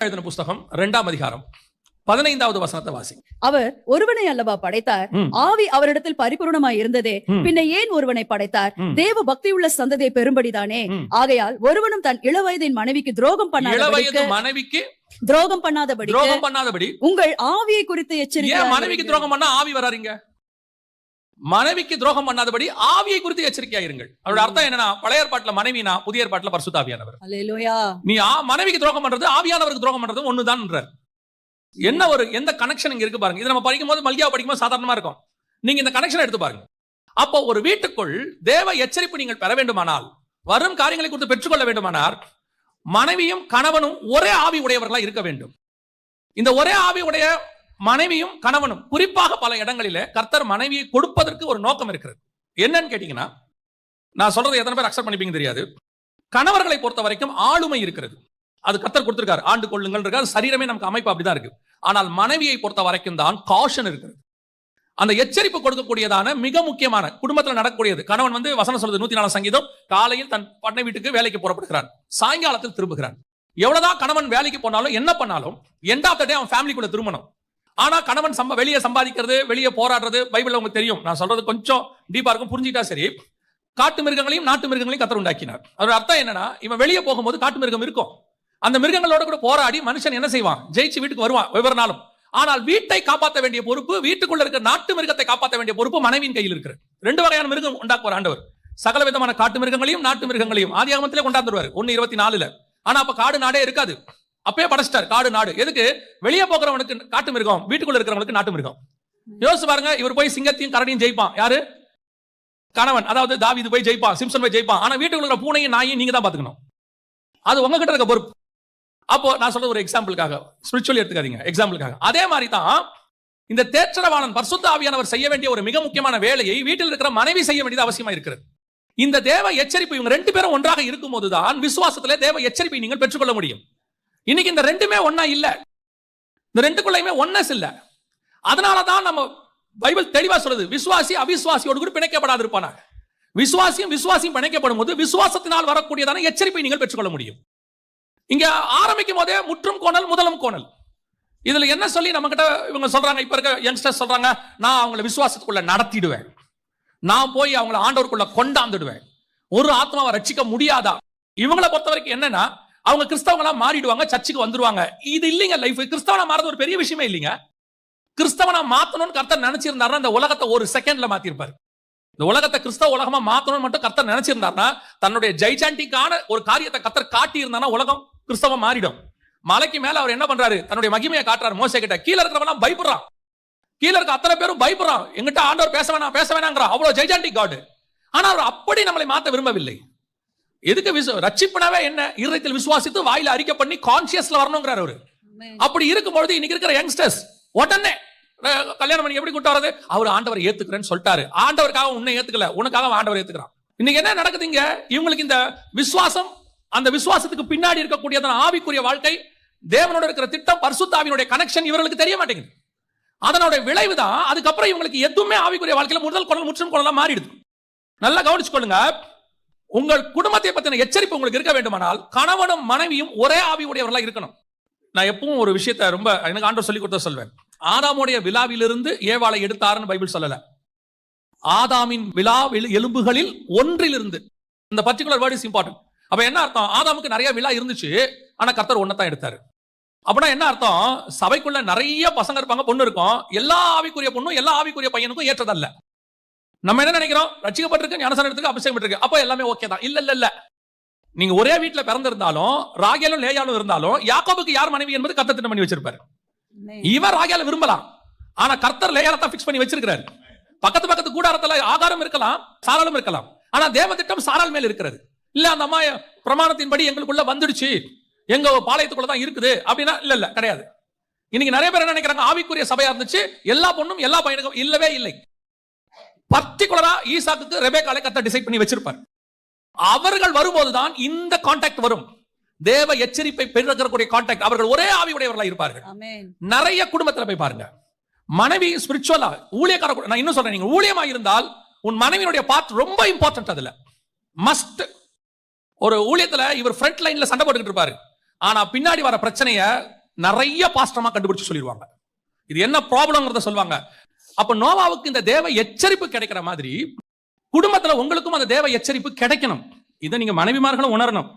எழுதின புஸ்தகம் இரண்டாம் அதிகாரம் பதினைந்தாவது வசனத்தை வாசி அவர் ஒருவனை அல்லவா படைத்தார். ஆவி அவரிடத்தில் பரிபூர்ணமாய் இருந்ததே. பின்ன ஏன் ஒருவனை படைத்தார். தேவ பக்தியுள்ள சந்ததியை பெரும்படிதானே. ஆகையால் ஒருவனும் தன் இளவயதின் மனைவிக்கு துரோகம் இளவயது பண்ணாதபடிக்கு மனைவிக்கு துரோகம் பண்ணாதபடிக்கு துரோகம் பண்ணாதபடி உங்கள் ஆவியை குறித்து எச்சரிக்கை மனைவிக்கு துரோகம் பண்ணா ஆவி வராருங்க மனைவிக்கு துரோகம் பண்ணாதபடி ஆவியை குறித்து எச்சரிக்கையா இருங்கள். அவரோட அர்த்தம் என்னன்னா பழைய ஏற்பாட்டுல மனைவினா புதிய ஏற்பாட்டுல பரிசுத்தாவியானவர் நீ மனைவிக்கு துரோகம் பண்றது ஆவியானவருக்கு துரோகம் பண்றது ஒண்ணுதான் என்ன ஒரு எந்த கனெக்ஷன் இங்க இருக்கு பாருங்க. இது நம்ம படிக்கும் போது மல்கியா படிக்கும்போது சாதாரணமா இருக்கும். நீங்க இந்த கனெக்ஷன் எடுத்து பாருங்க. அப்போ ஒரு வீட்டுக்குள் தேவ எச்சரிப்பு நீங்கள் பெற வேண்டுமானால் வரும் காரியங்களை குறித்து பெற்றுக்கொள்ள வேண்டுமானால் மனைவியும் கணவனும் ஒரே ஆவி உடையவர்களா இருக்க வேண்டும். இந்த ஒரே ஆவி உடைய மனைவியும் கணவனும் குறிப்பாக பல இடங்களில கர்த்தர் மனைவியை கொடுப்பதற்கு ஒரு நோக்கம் இருக்கிறது. என்னன்னு கேட்டீங்கன்னா நான் சொல்றது எத்தனை பேர் அக்செப்ட் பண்ணிப்பீங்க தெரியாது. கணவர்களை பொறுத்த வரைக்கும் ஆளுமை இருக்கிறது. அது கர்த்தர் கொடுத்திருக்காரு. ஆண்டு கொள்ளுங்கள் இருக்காரு சரீரமே நமக்கு அமைப்பு அப்படிதான் இருக்கு. ஆனால் மனைவியை பொறுத்த வரைக்கும் தான் காஷன் இருக்கிறது. அந்த எச்சரிப்பு கொடுக்கக்கூடியதான மிக முக்கியமான குடும்பத்தில் நடக்கக்கூடியது. கணவன் வந்து வசனம் சொல்றது நூத்தி நாலு சங்கீதம் காலையில் தன் பண்ணை வீட்டுக்கு வேலைக்கு புறப்படுகிறான். சாயங்காலத்தில் திரும்புகிறான். எவ்வளவுதான் கணவன் வேலைக்கு போனாலும் என்ன பண்ணாலும் எண்ட் ஆஃப் த டே அவன் ஃபேமிலிக்குள்ள திரும்பணும். ஆனா கணவன் சம்ப வெளியே சம்பாதிக்கிறது வெளியே போராடுறது பைபிள்ல உங்களுக்கு தெரியும். நான் சொல்றது கொஞ்சம் டீப்பா இருக்கும். புரிஞ்சுக்கிட்டா சரி. காட்டு மிருகங்களையும் நாட்டு மிருகங்களையும் கத்தர் உண்டாக்கினார். அதோட அர்த்தம் என்னன்னா இவன் வெளியே போகும்போது காட்டு மிருகம் இருக்கும். அந்த மிருகங்களோட கூட போராடி மனுஷன் என்ன செய்வான்? ஜெயிச்சு வீட்டுக்கு வருவான் ஒவ்வொரு நாளும். ஆனால் வீட்டை காப்பாற்ற வேண்டிய பொறுப்பு வீட்டுக்குள்ள இருக்க நாட்டு மிருகத்தை காப்பாற்ற வேண்டிய பொறுப்பு மனைவியின் கையில் இருக்கு. ரெண்டு வகையான மிருகம் உண்டாக்குவார் ஆண்டவர். சகல விதமான காட்டு மிருகங்களையும் நாட்டு மிருகங்களையும் ஆதி ஆகமத்திலே கொண்டாந்துருவார். ஒன்னு இருபத்தி நாலுல. ஆனா அப்ப காடு நாடே இருக்காது. அப்பயே படைச்சிட்டார். காடு நாடு. எதுக்கு? வெளியே போகிறவனுக்கு காட்டு மிருகம் வீட்டுக்குள்ள இருக்கிறவனுக்கு நாட்டு மிருகம். யோசிச்சு பாருங்க இவர் போய் சிங்கத்தையும் கரடியும் ஜெயிப்பான். யாரு? கணவன். அதாவது தாவீது போய் ஜெயிப்பான் சிம்சன் போய் ஜெயிப்பான். ஆனா வீட்டுக்குள்ள இருக்கிற பூனையும் நாயும் நீங்க தான் பாத்துக்கணும். அது உங்ககிட்ட இருக்க பொறுப்பு. அப்போ நான் சொல்றது ஒரு எக்ஸாம்பிளுக்காக ஸ்பிரிச்சுவலி எடுத்துக்காதீங்க. எக்ஸாம்பிளுக்காக அதே மாதிரி தான் இந்த தேற்றரவாளன் பர்சுத்த ஆவியானவர் செய்ய வேண்டிய ஒரு மிக முக்கியமான வேலையை வீட்டில் இருக்கிற மனைவி செய்ய வேண்டியது அவசியமா இருக்கிறது. இந்த தேவ எச்சரிப்பு இவங்க ரெண்டு பேரும் ஒன்றாக இருக்கும் போதுதான் விசுவாசத்திலே தேவ எச்சரிப்பை நீங்கள் பெற்றுக்கொள்ள முடியும். இன்னைக்கு இந்த ரெண்டுமே ஒன்னா இல்ல. இந்த ரெண்டுக்குள்ளையுமே ஒன்னஸ் இல்ல. அதனால தான் நம்ம பைபிள் தெளிவா சொல்லுது. விசுவாசி அவிசுவாசியோடு கூட பிணைக்கப்படாது இருப்பானாங்க விசுவாசியும் விசுவாசியும் பிணைக்கப்படும் போது விசுவாசத்தினால் வரக்கூடியதான எச்சரிப்பை நீங்கள் பெற்றுக்கொள்ள முடியும். இங்க ஆரம்பிக்கும் போதே முற்றும் கோணல் முதலும் கோணல். இதுல என்ன சொல்லி நம்ம கிட்ட இவங்க சொல்றாங்க? இப்ப இருக்க யங்ஸ்டர்ஸ் சொல்றாங்க நான் அவங்கள விசுவாசத்துக்குள்ள நடத்திடுவேன். நான் போய் அவங்கள ஆண்டவருக்குள்ள கொண்டாந்துடுவேன். ஒரு ஆத்மாவை ரட்சிக்க முடியாதா? இவங்களை பொறுத்த வரைக்கும் என்னன்னா அவங்க கிறிஸ்தவங்களா மாறிடுவாங்க சர்ச்சுக்கு வந்துருவாங்க. இது இல்லைங்க லைஃப் கிறிஸ்தவனா மாறது ஒரு பெரிய விஷயமே இல்லைங்க. கிறிஸ்தவனா மாத்தணும்னு கர்த்தர் நினைச்சிருந்தாருன்னா இந்த உலகத்தை ஒரு செகண்ட்ல மாத்திருப்பாரு. இந்த உலகத்தை கிறிஸ்தவ உலகமா மாத்தணும்னு மட்டும் கர்த்தர் நினைச்சிருந்தாருன்னா தன்னுடைய ஜெய்சாண்டிக்கான ஒரு காரியத்தை கர்த்தர் காட்டி இருந்தானா உலகம் கிறிஸ்தவம் மாறிடும். மலைக்கு மேல அவர் என்ன பண்றாரு? தன்னுடைய மகிமையை காட்டுறாரு மோசை கிட்ட. கீழே இருக்கிறவன் பயப்படுறான். கீழே இருக்க அத்தனை பேரும் பயப்படுறான். எங்கிட்ட ஆண்டவர் பேச வேணாம் பேச வேணாங்கிறான் அவ்வளவு ஜெய்சாண்டிக் காடு. ஆனா அவர் அப்படி நம்மளை மாத்த விரும்பவில்லை. எதுக்கு விசு ரட்சிப்புனாவே என்ன? இருதயத்தில் விசுவாசித்து வாயில அறிக்கை பண்ணி கான்சியஸ்ல வரணுங்கிறார் அவரு. அப்படி இருக்கும்பொழுது இன்னைக்கு இருக்கிற யங்ஸ்டர்ஸ் உடனே கல்யாணம் பண்ணி எப்படி கூட்டு வர்றது? அவர் ஆண்டவர் ஏத்துக்கிறேன்னு சொல்லிட்டாரு. ஆண்டவருக்காக உன்னை ஏத்துக்கல உனக்காக ஆண்டவர் ஏத்துக்கிறான். இன்னைக்கு என்ன நடக்குது இங்க? இவங்களுக்கு இந்த விசுவாசம் அந்த விசுவாசத்துக்கு பின்னாடி இருக்கக்கூடிய ஆவிக்குரிய வாழ்க்கை தேவனோட இருக்கிற திட்டம் பரிசுத்தாவினுடைய கனெக்ஷன் இவர்களுக்கு தெரிய மாட்டேங்குது. அதனோட விளைவு தான் அதுக்கப்புறம் இவங்களுக்கு எதுவுமே ஆவிக்குரிய வாழ்க்கையில முதல் குரல் முற்றும் குரலா மாறிடுது. நல்லா கவனிச்சுக்கொள்ளுங்க. உங்கள் குடும்பத்தை பத்தின எச்சரிப்பு உங்களுக்கு இருக்க வேண்டுமானால் கணவனும் மனைவியும் ஒரே ஆவி உடையவர்களாக இருக்கணும். நான் எப்பவும் ஒரு விஷயத்தை ரொம்ப எனக்கு ஆண்டவர் சொல்லி கொடுத்த சொல்வேன். ஆதாமுடைய விழாவிலிருந்து ஏவாளை எடுத்தாருன்னு பைபிள் சொல்லல. ஆதாமின் விழா எலும்புகளில் ஒன்றிலிருந்து. இந்த பர்டிகுலர் வேர்ட் இஸ் இம்பார்ட்டன்ட் அப்ப என்ன அர்த்தம்? ஆதாமுக்கு நிறைய விழா இருந்துச்சு ஆனா கர்த்தர் ஒன்னதான் எடுத்தாரு. அப்படின்னா என்ன அர்த்தம்? சபைக்குள்ள நிறைய பசங்க இருப்பாங்க பொண்ணு இருக்கும். எல்லா ஆவிக்குரிய பொண்ணும் எல்லா ஆவிக்குரிய பையனுக்கும் ஏற்றதல்ல. நம்ம என்ன நினைக்கிறோம்? ரட்சிக்கப்பட்டிருக்கு ஞானசனம் எடுத்துக்கு அபிஷேகம் இருக்கு அப்ப எல்லாமே ஓகே தான். இல்ல இல்ல இல்ல. நீங்க ஒரே வீட்டுல பிறந்திருந்தாலும் ராகேலும் லேயாலும் இருந்தாலும் யாக்கோபுக்கு யார் மனைவி என்பது கர்த்தர் திட்டம் பண்ணி வச்சிருப்பாரு. இவர் ராகேல விரும்பலாம். ஆனா கர்த்தர் லேயால தான் ஃபிக்ஸ் பண்ணி வச்சிருக்காரு பக்கத்து பக்கத்து கூடாரத்துல ஆகாரம் இருக்கலாம் சாராளும் இருக்கலாம். ஆனா தேவ திட்டம் சாரால் மேல் இருக்கிறது. இல்ல அந்த அம்மா பிரமாணத்தின்படி எங்களுக்குள்ள வந்துடுச்சு. எங்க பாளையத்துக்குள்ள தான் இருக்குது. அப்படின்னா இல்ல இல்ல கிடையாது. இன்னைக்கு நிறைய பேர் என்ன நினைக்கிறாங்க? ஆவிக்குரிய சபையா இருந்துச்சு. எல்லா பொண்ணும் எல்லா பையனுக்கும் இல்லவே இல்லை. பர்டிகுலரா ஈசாக்குக்கு ரெபேக்காலை கத்த டிசைட் பண்ணி வச்சிருப்பார். அவர்கள் வரும்போதுதான் இந்த கான்டாக்ட் வரும். தேவ எச்சரிப்பை பெருக்கக்கூடிய கான்டாக்ட் அவர்கள் ஒரே ஆவியுடையவர்களா இருப்பார்கள். ஆமென் நிறைய குடும்பத்துல போய் பாருங்க. மனைவி ஸ்பிரிச்சுவலா ஊழியக்கார நான் இன்னும் சொல்றேன் நீங்க ஊழியமா இருந்தால் உன் மனைவியினுடைய பார்ட் ரொம்ப இம்பார்ட்டன்ட் அதுல. மஸ்ட் ஒரு ஊழியத்துல இவர் ஃப்ரண்ட் லைன்ல சண்டை போட்டுக்கிட்டு இருப்பாரு. ஆனா பின்னாடி வர பிரச்சனைய நிறைய பாஸ்டமா கண்டுபிடிச்சு சொல்லிடுவாங்க. இது என்ன ப்ராப்ளம்ங்கிறத சொல்லுவாங்க. அப்ப நோவாவுக்கு இந்த தேவ எச்சரிப்பு கிடைக்கிற மாதிரி குடும்பத்துல உங்களுக்கும் அந்த தேவ எச்சரிப்பு கிடைக்கணும். இதை நீங்க மனைவிமார்களும் உணரணும்.